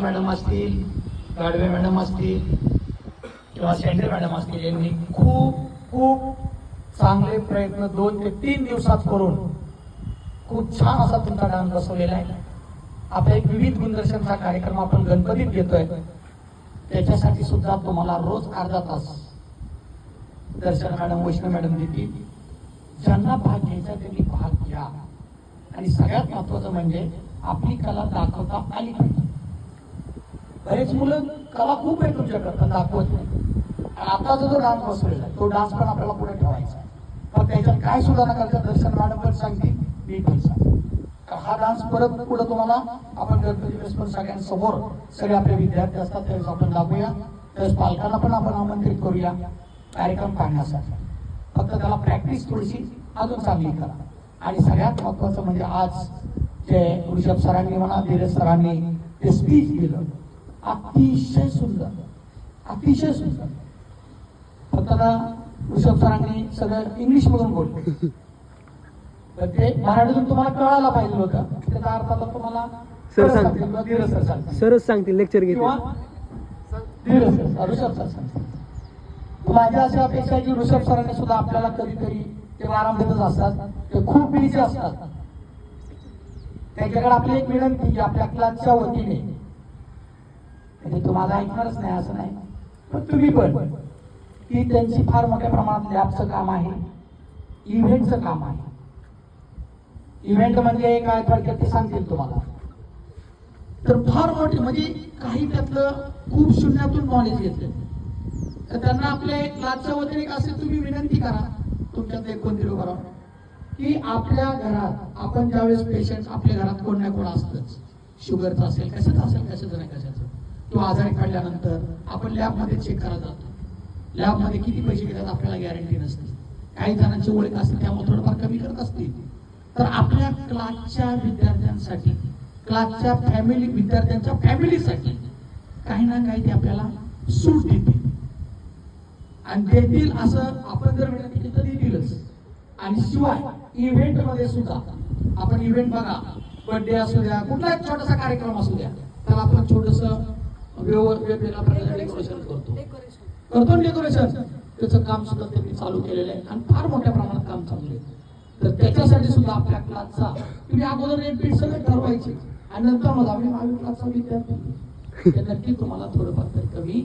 Madam असतील Gadve madam असतील किंवा शेंडे मॅडम असतील यांनी खूप खूप चांगले प्रयत्न दोन ते तीन दिवसात करून खूप छान असा तुमचा डान्स बसवलेला आहे. आपला एक विविध गुणदर्शनचा कार्यक्रम आपण गणपतीत घेतोय. त्याच्यासाठी सुद्धा तुम्हाला रोज अर्धा तास दर्शन मॅडम वैष्णव मॅडम देतील. ज्यांना भाग घ्यायचा त्यांनी भाग घ्या. आणि सगळ्यात महत्वाचं म्हणजे आपली कला दाखवता आली पाहिजे. बरेच मुलं कला खूप आहे तुमच्याकडे पण दाखवत नाही. आणि जो डान्स बसलेला आहे तो डान्स पण आपल्याला पुढे ठेवायचा आहे. पण त्याच्यात काय सुधारणा करायचं दर्शन मॅडम पण सांगतील मी पण सांगते हा डान्स परत पुढे तुम्हाला आपण गणपती वेळेस पण सगळ्यांसमोर सगळे आपले विद्यार्थी असतात त्यावेळेस आपण दाखवूया. त्यावेळेस पालकांना पण आपण आमंत्रित करूया कार्यक्रम पाहण्यासाठी. फक्त त्याला प्रॅक्टिस थोडीशी अजून चांगली करा. आणि सगळ्यात महत्वाचं म्हणजे आज जे ऋषभ सरांनी म्हणा धीरज सरांनी ते स्पीच दिलं. अतिशय सुंदर. अतिशय सुंदर. ना ऋषभ सरांनी सगळं इंग्लिश मधून बोलले. पण ते मराठीतून तुम्हाला कळायला पाहिजे होतं. त्याचा अर्थ आता तुम्हाला सर सर सांग. सांगतील. सरच सांगतील. लेक्चर घेते किंवा धीरज सर ऋषभ सर सांगतील. माझ्या अशा अपेक्षा आहे की ऋषभ सरांनी सुद्धा आपल्याला कधीतरी ते आरामदेतच असतात. ते खूप बिझी असतात. त्याच्याकडे आपली एक विनंती की आपल्या क्लासच्या वतीने म्हणजे तुम्हाला ऐकणारच नाही असं नाही. पण तुम्ही पण की त्यांची फार मोठ्या प्रमाणात लॅबचं काम आहे. इव्हेंटचं काम आहे. इव्हेंट म्हणजे काय थोडक्यात ते सांगतील तुम्हाला. तर फार मोठे म्हणजे काही त्यातलं खूप शून्यातून नॉलेज घेतलं तर त्यांना आपले क्लासच्या वतीने एक असे तुम्ही विनंती करा तुमच्यात एक कोणतरी उभं की आपल्या घरात आपण ज्यावेळेस पेशंट आपल्या घरात कोण ना कोण असतंच. शुगरचं असेल कशाचं असेल कशाचं नाही कशाचं. तो आजारी पडल्यानंतर आपण लॅबमध्ये चेक करायला जातो. लॅबमध्ये किती पैसे घेतात आपल्याला गॅरंटी नसते. काही जणांची ओळख असते त्यामुळे थोडंफार कमी करत असतील तर आपल्या क्लासच्या विद्यार्थ्यांसाठी क्लासच्या फॅमिली विद्यार्थ्यांच्या फॅमिलीसाठी काही ना काही ते आपल्याला सूट देतील. आणि देतील असं आपण जर विनंती केली तर देतीलच. आणि शिवाय इव्हेंटमध्ये सुद्धा आपण इव्हेंट बघा बर्थडे असू द्या कुठला एक छोटासा कार्यक्रम असू द्या त्याला आपण छोटस वेगवेगळ्या डेकोरेशन करतो. करतो डेकोरेशन त्याचं काम सुद्धा त्यांनी चालू केलेलं आहे. आणि फार मोठ्या प्रमाणात काम चालू आहे. तर त्याच्यासाठी सुद्धा आपल्या क्लासचा तुम्ही अगोदर रेट सगळे ठरवायचे. आणि नंतर मग आम्ही आम्ही क्लासचा विद्यार्थी. ते नक्की तुम्हाला थोडंफार तरी कमी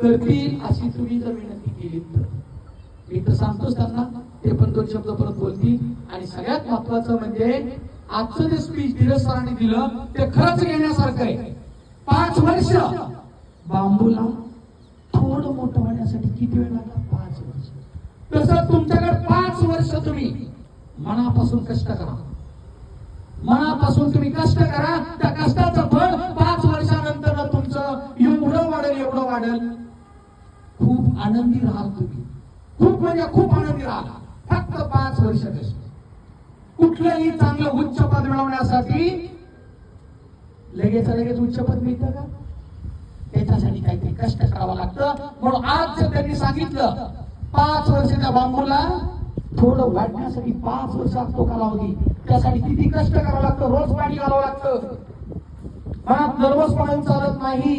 करतील अशी तुम्ही जर विनंती केली तर. मी तर सांगतोच त्यांना ते पण दोन शब्द परत बोलतील. आणि सगळ्यात महत्वाचं म्हणजे आजचं जे स्पीच धीरज सरांनी दिलं ते खरंच घेण्यासारखं आहे. पाच वर्ष बांबूला थोडं मोठं होण्यासाठी किती वेळ लागला? पाच वर्ष. तसं तुमच्याकडे पाच वर्ष तुम्ही मनापासून कष्ट करा. मनापासून तुम्ही कष्ट करा. त्या कष्टाचं फळ पाच वर्षानंतर तुमचं एवढं वाढेल एवढं वाढेल. खूप आनंदी राहाल तुम्ही. खूप म्हणजे खूप आनंदी राहाल. फक्त पाच वर्ष कष्ट. कुठलंही चांगलं उच्च पद मिळवण्यासाठी लगेच लगेच उच्च पद मिळतं का? त्याच्यासाठी काहीतरी कष्ट करावं लागतं. म्हणून आज जर त्यांनी सांगितलं पाच वर्षाच्या बांबूला थोडं वाढण्यासाठी पाच वर्ष असतो कालावधी. त्यासाठी किती कष्ट करावं लागतं? रोज पाणी घालावं लागतं. मनात नर्वसपणा चालत नाही.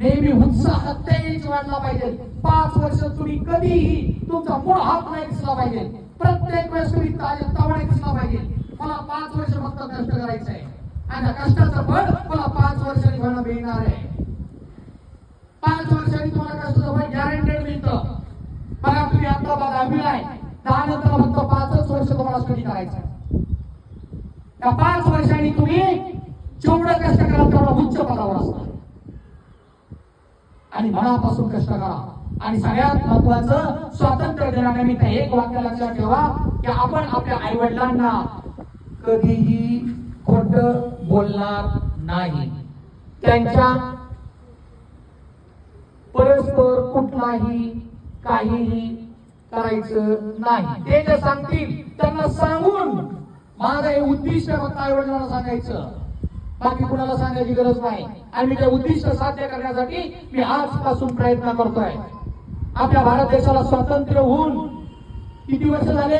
नेहमी उत्साह तेज वाढला पाहिजे. पाच वर्ष तुम्ही कधीही तुमचा मूळ हात नाही दिसला पाहिजे. प्रत्येक वेळेस तुम्ही ताजे तवणे दिसला पाहिजे. मला पाच वर्ष फक्त कष्ट करायचं आहे आणि कष्टाचं फळ मला पाच वर्षांनी मला मिळणार आहे. मी तुम्हाला कसं फळ गॅरंटेड मिळतं. बघा तुम्ही आता बघा दहावीला आहे. दहा नंतर फक्त पाचच वर्ष तुम्हाला स्टडी करायचं त्या पाच वर्षांनी तुम्ही जेवढं कष्ट कराल तेवढं उच्च पदावर असणार. आणि मनापासून कष्ट करा. आणि सगळ्यात महत्वाचं स्वातंत्र्य दिनानिमित्त एक वाक्य लक्षात ठेवा की आपण आपल्या आई वडिलांना कधीही खोट बोलणार नाही. त्यांच्या परस्पर कुठलाही काहीही करायचं नाही. ते जे सांगतील त्यांना सांगून माझं हे उद्दिष्ट फक्त आई वडिलांना सांगायचं. बाकी कुणाला सांगायची गरज नाही. आणि मी ते उद्दिष्ट साध्य करण्यासाठी मी आजपासून प्रयत्न करतोय. आपल्या भारत देशाला स्वातंत्र्य होऊन किती वर्ष झाले?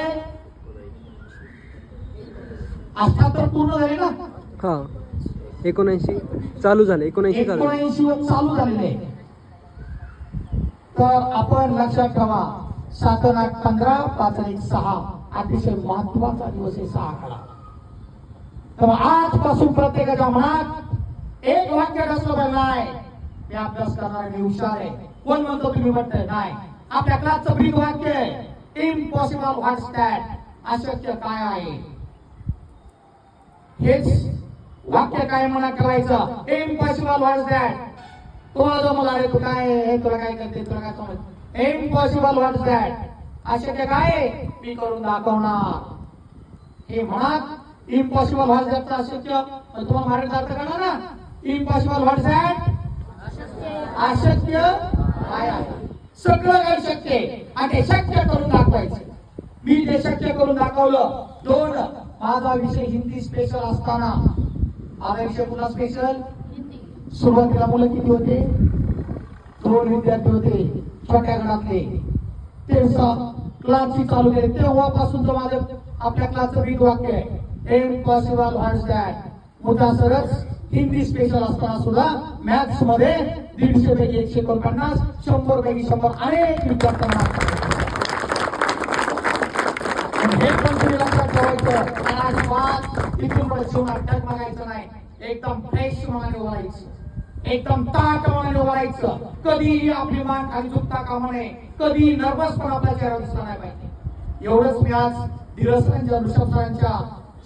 अठ्याहत्तर पूर्ण झाले ना? हा. एकोणऐंशी चालू झालं. एकोणऐंशी चालू झालेले. तर आपण लक्षात ठेवा सातन आठ पंधरा पाच एक सहा. अतिशय महत्त्वाचा दिवस आहे सहा आकडा तर आजपासून प्रत्येकाच्या मनात एक वाक्य असलं पाहिजे नाही मी अभ्यास करणार मी हुशार आहे. कोण म्हणतो तुम्ही म्हणताय नाही. आपल्या क्लासचं ब्रीक वाक्य आहे इम्पॉसिबल व्हॉट्स दॅट अशक्य काय आहे? हेच वाक्य काय म्हणा करायचं इम्पॉसिबल व्हॉट्स दॅट तुम्हाला जो मला अरे तू काय आहे? हे तुला काय करते तुला काय समज इम्पॉसिबल व्हॉट दॅट अशक्य काय मी करून दाखवणार. हे म्हणत इम्पॉसिबल व्हॉट दॅट अशक्य? तुम्हाला मराठीत अर्थ करणार ना? इम्पॉसिबल व्हॉट दॅट अशक्य काय आहे? सगळं काही शक्य आणि ते शक्य करून दाखवायचं. मी ते शक्य करून दाखवलं. दोन माझा विषय हिंदी स्पेशल असताना. माझा विषय पुन्हा स्पेशल सुरुवातीला मुलं किती होते? दोन विद्यार्थी होते छोट्या गणातले. ते क्लास चालू केले. तेव्हापासून माझं आपल्या क्लासचं रीत वाक्य आहे. इम्पॉसिबल व्हॉट्स दॅट मुद्दा सरच हिंदी स्पेशल असताना सुद्धा मॅथ्समध्ये दीडशे पैकी एकशे एकोणपन्नास शंभर पैकी शंभर अनेक विद्यार्थ्यांना हे पण तुम्ही लक्षात ठेवायचं. आणि आज बात इथून पुढे शिवणार मागायचं नाही. एकदम फ्रेश मनाने बोलायचं. एकदम ताट मनाने बोलायचं कधीही आपली मान खाली झुकता कामा नये. कधी नर्वस पण आपल्या चेहरा दिसला नाही पाहिजे. एवढंच मी आज धीरज ऋषभ सरांच्या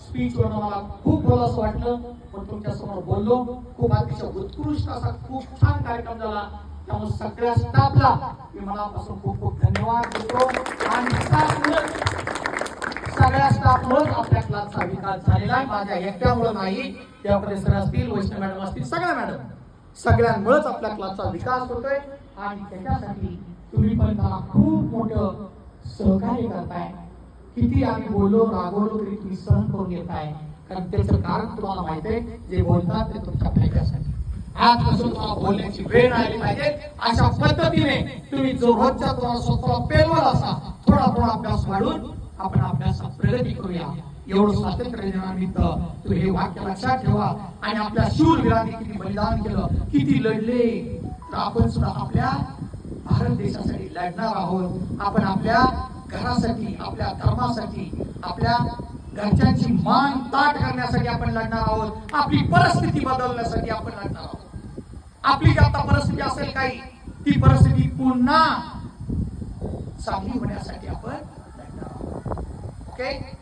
स्पीच वरून मला खूप बोलास वाटलं. पण तुमच्यासमोर बोललो. खूप अतिशय उत्कृष्ट असा खूप छान कार्यक्रम झाला. त्यामुळे सगळ्या स्टाफला मी मनापासून खूप खूप धन्यवाद देतो. आणि सगळ्या स्टाफमुळेच आपल्या क्लासचा विकास झालेला आहे. माझ्या एकट्यामुळे नाही. त्या सर असतील वैष्णव मॅडम असतील सगळ्या मॅडम. सगळ्यांमुळेच आपल्या क्लासचा विकास होतोय आणि त्याच्यासाठी तुम्ही पण मला खूप मोठं सहकार्य करताय. किती आम्ही बोललो रागवलो तरी तुम्ही सहन करून घेताय. कारण त्याचं कारण तुम्हाला माहीत आहे जे बोलतात ते तुमच्या फायद्यासाठी. आजपासून तुम्हाला बोलण्याची वेळ आली पाहिजे. अशा पद्धतीने तुम्ही जो रोजच्या तुम्हाला स्वतःला पेलवल असा थोडा थोडा अभ्यास वाढून आपण अभ्यासात प्रगती करूया. एवढं स्वातंत्र्य दिनानिमित्त तू हे वाक्य लक्षात ठेवा. आणि आपल्या शूरवीरांनी किती बलिदान केलं किती लढले. तर आपण सुद्धा आपल्या भारत देशासाठी लढणार आहोत. आपण आपल्या घरासाठी आपल्या धर्मासाठी आपल्या घरच्यांची मान ताट करण्यासाठी आपण लढणार आहोत. आपली परिस्थिती बदलण्यासाठी आपण लढणार आहोत. आपली जी आता परिस्थिती असेल काही ती परिस्थिती पुन्हा चांगली होण्यासाठी आपण लढणार आहोत. ओके